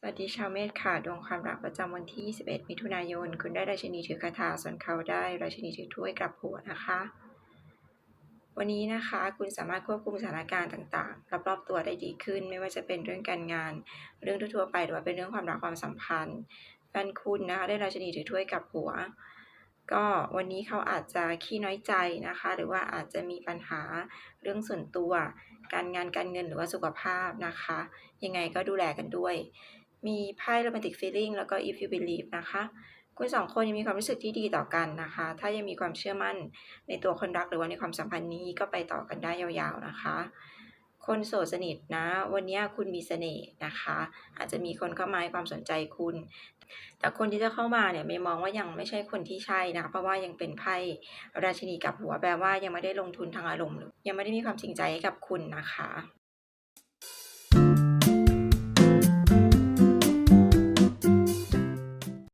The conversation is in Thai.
สวัสดีชาวเมษค่ะ ดวงความรักประจำวันที่ 21 มิถุนายน คุณได้ราชินีถือคาถาส่วนเขาได้ราชินีถือถ้วยกลับหัวนะคะ วันนี้นะคะคุณสามารถควบคุมสถานการณ์ต่างๆ รอบๆตัวได้ดีขึ้น ไม่ว่าจะเป็นเรื่องการงาน เรื่องทั่วๆไปหรือว่าเป็นเรื่องความรักความสัมพันธ์แฟนคุณนะคะได้ราชินีถือถ้วยกลับหัว ก็วันนี้เขาอาจจะขี้น้อยใจนะคะ หรือว่าอาจจะมีปัญหาเรื่องส่วนตัว การงานการเงินหรือว่าสุขภาพนะคะ ยังไงก็ดูแลกันด้วย มีไพ่ romantic feeling แล้วก็ if you believe นะคะ คุณสองคนยังมีความรู้สึกที่ดีต่อกันนะคะ ถ้ายังมีความเชื่อมั่นในตัวคนรักหรือว่าในความสัมพันธ์นี้ก็ไปต่อกันได้ยาวๆนะคะ คนโสดสนิทนะ วันนี้คุณมีเสน่ห์นะคะ อาจจะมีคนเข้ามาให้ความสนใจคุณ แต่คนที่จะเข้ามาเนี่ยเมย์มองว่ายังไม่ใช่คนที่ใช่นะ เพราะว่ายังเป็นไพ่ราชินีกับหัวแปลว่ายังไม่ได้ลงทุนทางอารมณ์หรือยังไม่ได้มีความจริงใจให้กับคุณนะคะ